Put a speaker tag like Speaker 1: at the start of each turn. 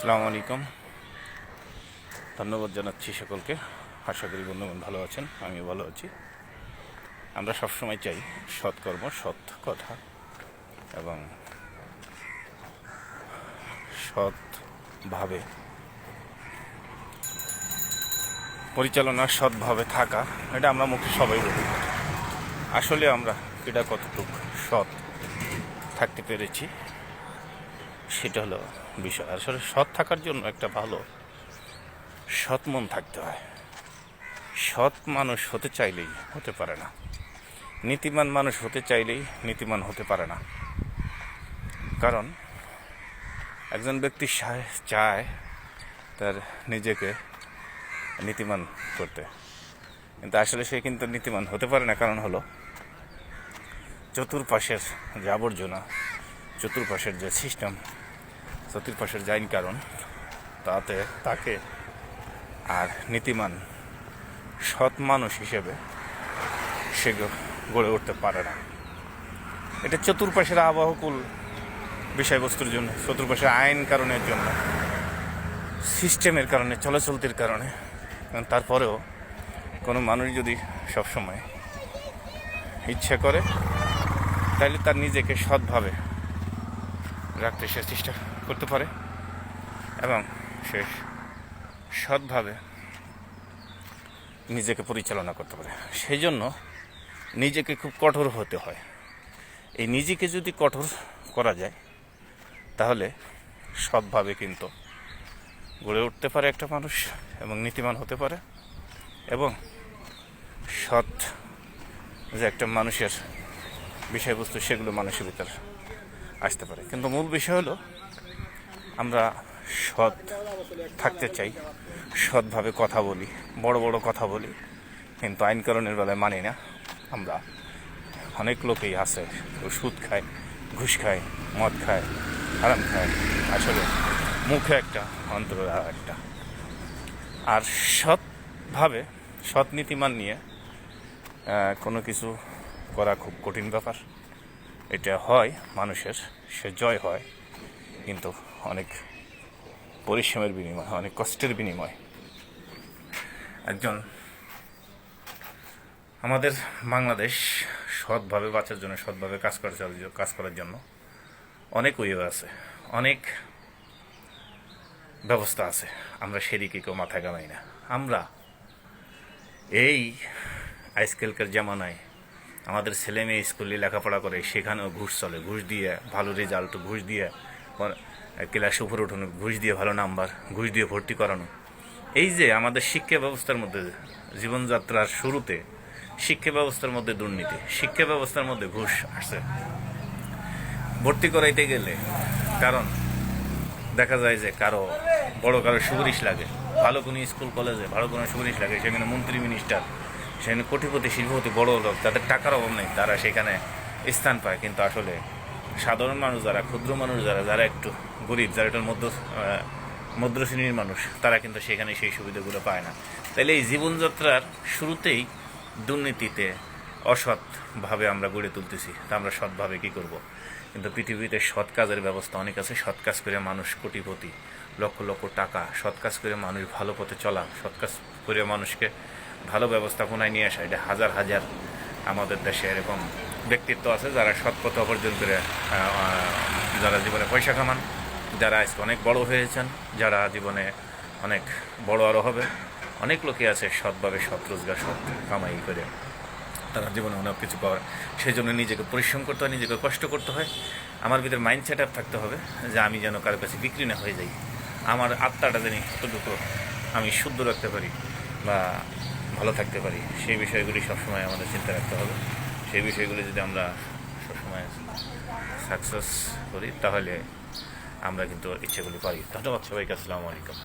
Speaker 1: আসসালামু আলাইকুম। ধন্যবাদ জানাচ্ছি সকলকে। আশা করি বন্ধুগণ ভালো আছেন, আমিও ভালো আছি। আমরা সবসময় চাই সৎকর্ম, সৎ কথা এবং সৎভাবে পরিচালনা, সৎভাবে থাকা, এটা আমরা মুখে সবাই বলি। আসলে আমরা এটা কতটুকু সৎ থাকতে পেরেছি সেটা হলো বিষয়। আসলে সৎ থাকার জন্য একটা ভালো সৎ মন থাকতে হয়। সৎ মানুষ হতে চাইলেই হতে পারে না। নীতিমান মানুষ হতে চাইলেই নীতিমান হতে পারে না। কারণ একজন ব্যক্তি চায় তার নিজেকে নীতিমান করতে। কিন্তু আসলে সে কিন্তু নীতিমান হতে পারে না। কারণ হলো চতুর্পাশের যে আবর্জনা, চতুর্পাশের যে সিস্টেম চতুর্পাশের যে আইন কারণ, তাতে তাকে আর নীতিমান, সৎ মানুষ হিসেবে সে গড়ে উঠতে পারে না। এটা চতুর্পাশের আবহকুল বিষয়বস্তুর জন্য, চতুর্পাশের আইন কারণের জন্য, সিস্টেমের কারণে, চলাচলতির কারণে। তারপরেও কোনো মানুষ যদি সবসময় ইচ্ছা করে তাহলে তার নিজেকে সৎভাবে রাখতে সে চেষ্টা করতে পারে এবং সে সৎভাবে নিজেকে পরিচালনা করতে পারে। সেই জন্য নিজেকে খুব কঠোর হতে হয়। এই নিজেকে যদি কঠোর করা যায়, তাহলে সৎভাবে কিন্তু গড়ে উঠতে পারে একটা মানুষ এবং নীতিমান হতে পারে এবং সৎ যে একটা মানুষের বিষয়বস্তু, সেগুলো মানুষের ভিতর আসতে পারে। কিন্তু মূল বিষয় হলো আমরা সৎ থাকতে চাই, সৎভাবে কথা বলি, বড় বড় কথা বলি, কিন্তু আইনকরণের বেলায় মানি না। আমরা অনেক লোকেই আছে সুদ খায়, ঘুষ খায়, মদ খায় আরাম খায়। আসলে মুখে একটা, অন্তরে একটা। আর সৎভাবে, সৎ নীতিমান নিয়ে কোনো কিছু করা খুব কঠিন ব্যাপার। এটা হয় মানুষের, সে জয় হয়, কিন্তু অনেক পরিশ্রমের বিনিময়, অনেক কষ্টের বিনিময়। একজন আমাদের বাংলাদেশ সৎভাবে বাঁচার জন্য, সৎভাবে কাজ করার কাজ করার জন্য অনেক ওয়ে আছে, অনেক ব্যবস্থা আছে। আমরা সেদিকে কেউ মাথা গামাই না। আমরা এই আজকালকার জামানায় আমাদের ছেলে মেয়ে স্কুলে লেখাপড়া করে, সেখানেও ঘুষ চলে, ঘুষ দিয়ে ভালো রেজাল্ট ঘুষ দিয়ে ক্লাসে উপরে উঠানো, ঘুষ দিয়ে ভালো নাম্বার, ঘুষ দিয়ে ভর্তি করানো। এই যে আমাদের শিক্ষা ব্যবস্থার মধ্যে জীবনযাত্রার শুরুতে শিক্ষা ব্যবস্থার মধ্যে দুর্নীতি, শিক্ষা ব্যবস্থার মধ্যে ঘুষ আসছে। ভর্তি করাইতে গেলে কারণ দেখা যায় যে কারও বড় কারও সুপারিশ লাগে। ভালো কোনো স্কুল, কলেজে ভালো কোনো সুপারিশ লাগে, সেখানে মন্ত্রী, মিনিস্টার, সেখানে কোটিপতি, শিল্পপতি, বড় লোক, তাদের টাকার অভাব নেই, তারা সেখানে স্থান পায়। কিন্তু আসলে সাধারণ মানুষ যারা ক্ষুদ্র মানুষ যারা যারা একটু গরিব যারা একটু মধ্য আহ, মধ্য শ্রেণির মানুষ তারা কিন্তু সেখানে সেই সুবিধাগুলো পায় না। তাহলে এই জীবনযাত্রার শুরুতেই দুর্নীতিতে অসৎভাবে আমরা গড়ে তুলতেছি তা আমরা সৎভাবে কি করব? কিন্তু পৃথিবীতে সৎ কাজের ব্যবস্থা অনেক আছে সৎ কাজ করে মানুষ কোটিপতি লক্ষ লক্ষ টাকা সৎ কাজ করে মানুষ ভালো পথে চলা সৎ কাজ করে মানুষকে ভালো ব্যবস্থাপনায় নিয়ে আসা এটা হাজার হাজার আমাদের দেশে এরকম ব্যক্তিত্ব আছে যারা সৎ পথে করে যারা জীবনে পয়সা কামান, যারা আজকে অনেক বড় হয়েছেন, যারা জীবনে অনেক বড় আরও হবে। অনেক লোকে আছে সৎভাবে সৎ রোজগার, সৎ কামাই করে। তারা জীবনে অনেক কিছু পাওয়ার। সেই জন্য নিজেকে পরিশ্রম করতে হয়, নিজেকে কষ্ট করতে হয়। আমার ভিতরে মাইন্ড সেট আপ থাকতে হবে যে আমি যেন কারও কাছে বিক্রি না হয়ে যাই। আমার আত্মাটা যেন কতটুকু আমি শুদ্ধ রাখতে পারি বা ভালো থাকতে পারি, সেই বিষয়গুলি সবসময় আমাদের চিন্তা রাখতে হবে। সেই বিষয়গুলো যদি আমরা সবসময় সাকসেস করি, তাহলে আমরা কিন্তু ইচ্ছেগুলি পারি। ধন্যবাদ সবাইকে, আসসালামু আলাইকুম।